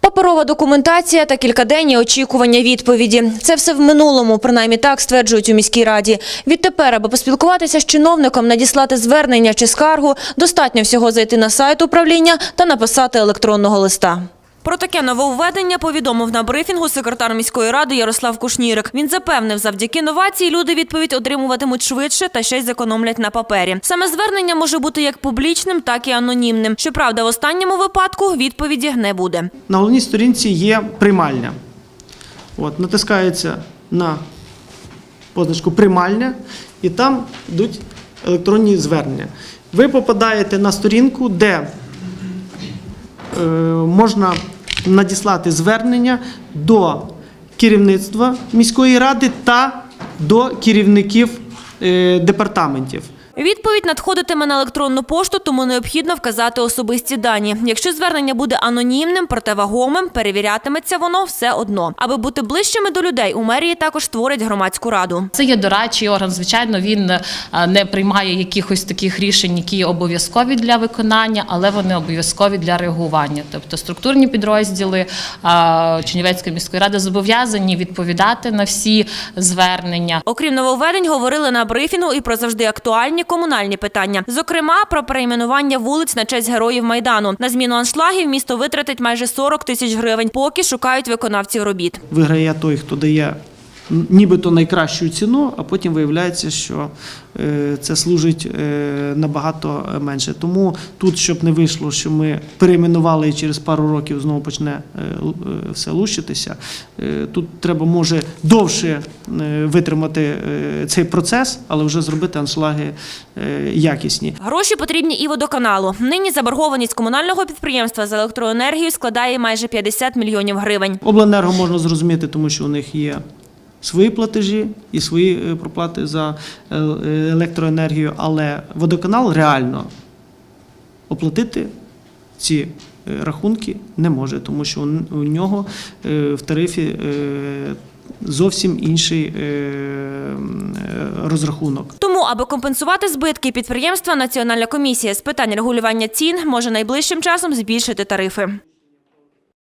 Паперова документація та кількаденні очікування відповіді. Це все в минулому, принаймні так стверджують у міській раді. Відтепер, аби поспілкуватися з чиновником, надіслати звернення чи скаргу, достатньо всього зайти на сайт управління та написати електронного листа. Про таке нововведення повідомив на брифінгу секретар міської ради Ярослав Кушнірик. Він запевнив, завдяки новації люди відповідь отримуватимуть швидше та ще й зекономлять на папері. Саме звернення може бути як публічним, так і анонімним. Щоправда, в останньому випадку відповіді не буде. На головній сторінці є приймальня. От, натискається на позначку приймальня, і там йдуть електронні звернення. Ви попадаєте на сторінку, де е, можна надіслати звернення до керівництва міської ради та до керівників е, департаментів. Відповідь надходитиме на електронну пошту, тому необхідно вказати особисті дані. Якщо звернення буде анонімним, проте вагомим, перевірятиметься воно все одно. Аби бути ближчими до людей, у мерії також створять громадську раду. Це є дорадчий орган. Звичайно, він е, не приймає якихось таких рішень, які обов'язкові для виконання, але вони обов'язкові для реагування. Тобто структурні підрозділи е, Чернівецької міської ради зобов'язані відповідати на всі звернення. Окрім нововведень, говорили на брифінгу і про завжди актуальні комунальні питання. Зокрема, про перейменування вулиць на честь героїв майдану. На зміну аншлагів місто витратить майже 40 тисяч гривень, поки шукають виконавців робіт. Виграє той, хто дає нібито найкращу ціну, а потім виявляється, що е, це служить е, набагато менше. Тому тут, щоб не вийшло, що ми перейменували і через пару років знову почне е, все лущитися. Тут треба може довше витримати цей процес, але вже зробити аншлаги якісні. Гроші потрібні і водоканалу. Нині заборгованість комунального підприємства за електроенергію складає майже 50 мільйонів гривень. Обленерго можна зрозуміти, тому що у них є свої платежі і свої е, проплати за е, електроенергію, але водоканал реально оплатити ці е, рахунки не може, тому що у- нього в тарифі зовсім інший розрахунок. Тому, аби компенсувати збитки підприємства, Національна комісія з питань регулювання цін може найближчим часом збільшити тарифи.